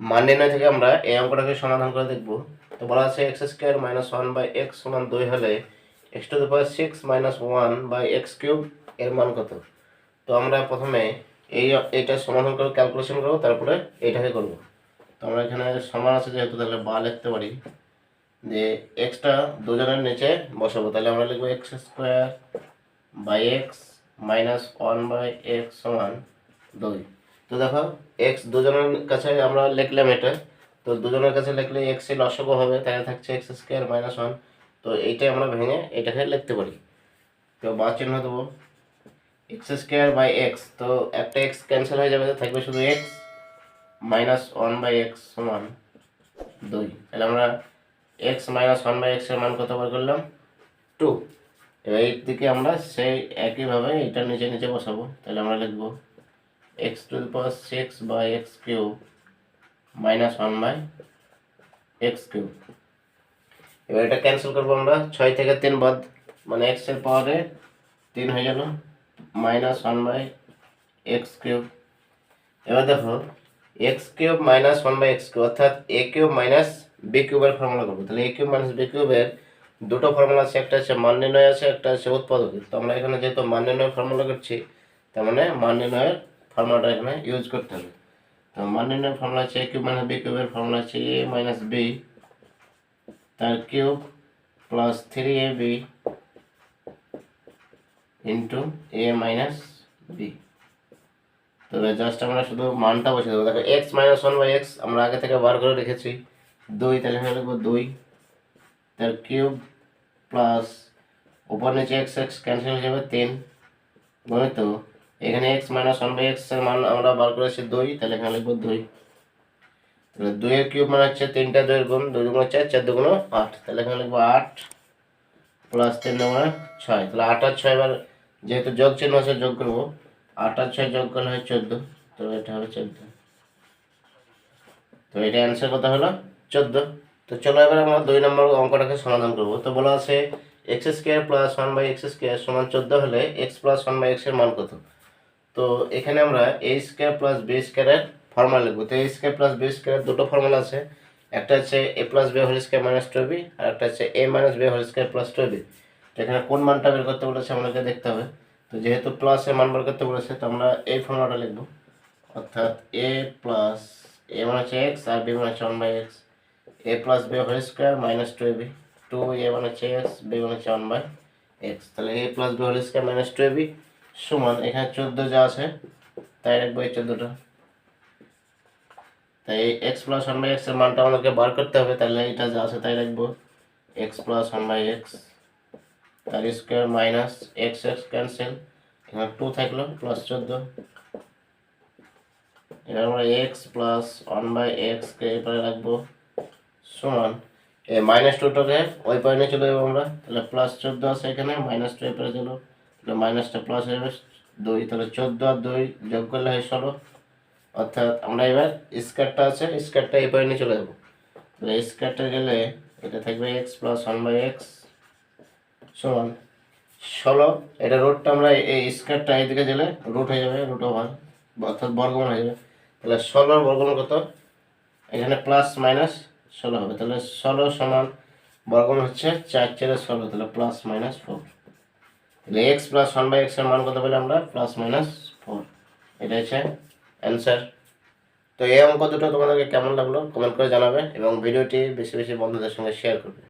মান নির্ণয় থেকে আমরা এই অঙ্কটাকে সমাধান করে দেখব। তো বলা আছে x square minus one by x সমান দুই হলে x to the power six minus one by x cube এর মান কত? তো আমরা প্রথমে এই এইটা সমাধান করে ক্যালকুলেশন করব, তারপরে এইটাকে করব। তো আমরা এখানে সমান আছে যেহেতু, তাহলে বা লিখতে পারি যে এক্সটা দুজনের নিচে বসাবো। তাহলে আমরা লিখব x square by x minus one by x সমান দুই। তো দেখো এক্স দুজনের কাছে আমরা লিখলাম এটা। তো দুজনের কাছে লিখলে এক্সের লসগো হবে, তাহলে থাকছে এক্স স্কোয়ার মাইনাস ওয়ান তো এইটাই আমরা ভেঙে এটাকে লিখতে পারি। তো বা চিহ্ন দেবো। এক্স স্কোয়ার বাই এক্স তো একটা এক্স ক্যান্সেল হয়ে যাবে তো থাকবে শুধু x minus one by x সমান দুই। তাহলে আমরা এক্স মাইনাস ওয়ান বাই এক্সের মান কত বার করলাম? টু এবার এই দিকে আমরা সেই একইভাবে এটা নিচে নিচে বসাবো। তাহলে আমরা লিখব x to the power six by x cube minus one by x cube. এবার এটা ক্যান্সেল করব আমরা। ছয় থেকে তিন বাদ মানে এক্সের পাওয়ারে তিন হয়ে গেল, minus one by x cube. এবার দেখো, x cube minus one by x cube, অর্থাৎ এ কিউব মাইনাস বি কিউবের ফর্মুলা করব। তাহলে এ কিউব মাইনাস বি কিউবের দুটো ফর্মুলা আছে, একটা হচ্ছে মান নির্ণয় আছে, একটা হচ্ছে উৎপাদকের। তো আমরা এখানে যেহেতু মান নির্ণয় ফর্মুলা করছি, তার মানে মান নির্ণয়ের ফর্মুলাটা এখানে ইউজ করতে হবে তো মান নির্ণয়ের formula a cube minus b কিউবের ফর্মুলা হচ্ছে এ মাইনাস বি তার cube plus three a b into a minus b তবে জাস্ট আমরা শুধু মানটা বসে দেবো দেখো x minus one by x আমরা আগে থেকে বার করে রেখেছি দুই তাহলে এখানে লিখব দুই তার কিউব প্লাস উপর নিচে এক্স এক্স ক্যান্সেল হয়ে যাবে তিন গণিত এখানে এক্স মাইনাস ওয়ান বাই এক্সের মান আমরা বার করেছি দুই, তাহলে এখানে লিখব দুই। তাহলে দুইয়ের কিউব মানে হচ্ছে তিনটা দুইয়ের গুণ, দুই দুগুণ চার চার দুগুণ আট। তাহলে এখানে লিখব আট প্লাস তিন দুগুণ ছয়। তাহলে আট আর ছয় এবার যেহেতু যোগ চিহ্ন আছে, যোগ করব। আট আর ছয় যোগ করলে হয় চোদ্দ, তো এটা হবে চোদ্দ। তো এটা অ্যান্সার কথা হলো? চোদ্দ। তো চলো এবার আমরা দুই নম্বর অঙ্কটাকে সমাধান করব। তো বলা আছে x square plus one by x square সমান চোদ্দ হলে এক্স প্লাস ওয়ান বাই এক্সের মান কত? তো এখানে আমরা এ স্কোয়ার প্লাস বি স্কোয়ারের ফর্মুলা লিখব। তো এ স্কোয়ার প্লাস বি স্কোয়ারের দুটো ফর্মুলা আছে। একটা হচ্ছে a plus b whole square minus two b আর একটা হচ্ছে a minus b whole square plus two b তো এখানে কোন মানটা বের করতে বলেছে আমাদেরকে দেখতে হবে। তো যেহেতু প্লাসের মান বের করতে বলেছে, তো আমরা এই ফর্মুলাটা লিখব। অর্থাৎ এ প্লাস এ মানে হচ্ছে এক্স আর বি মানে হচ্ছে one by x a plus b whole square minus two b two a মানে হচ্ছে এক্স বি মানে হচ্ছে ওয়ান বাই এক্স তাহলে a plus b whole square minus two b সমান, এখানে চোদ্দ যা আছে, তাই রাখব এই চোদ্দোটা। তাই এক্স প্লাস ওয়ান বাই এক্সের মানটা আমাদেরকে বার করতে হবে, তাহলে এটা যা আছে তাই রাখব। X plus one by x তার square minus x x cancel এখানে টু থাকল প্লাস চোদ্দ। এবার আমরা এক্স প্লাস ওয়ান বাই এক্সকে এবারে রাখব, সমান। এই মাইনাস টুটাকে ওই পারে নিয়ে চলে যাব আমরা, তাহলে প্লাস চোদ্দ আছে এখানে মাইনাস টু এপারে চলো। মাইনাসটা প্লাস হয়ে যাবে, দুই তাহলে চোদ্দ আর দুই যোগ করলে হয় ষোলো। অর্থাৎ আমরা এবার স্কোয়ারটা আছে স্কোয়ারটা এই পারে নিয়ে চলে যাব। তাহলে স্কোয়ারটা গেলে এটা থাকবে x plus one by x সমান ষোলো। এটা রুটটা আমরা এই স্কোয়ারটা এইদিকে গেলে রুট হয়ে যাবে রুট ওভার অর্থাৎ বর্গমূল হয়ে যাবে। তাহলে ষোলোর বর্গমূল কত? এখানে প্লাস মাইনাস ষোলো হবে। তাহলে ষোলো সমান বর্গমূল হচ্ছে চার চারে ষোলো, তাহলে প্লাস মাইনাস ফোর তাহলে এক্স প্লাস ওয়ান বাই এক্সের মান কত পেলে আমরা? প্লাস মাইনাস ফোর এটা হচ্ছে অ্যান্সার তো এই অঙ্ক দুটো তোমাদেরকে কেমন লাগল? কমেন্ট করে জানাবে এবং ভিডিওটি বেশি বেশি বন্ধুদের সঙ্গে শেয়ার করবে।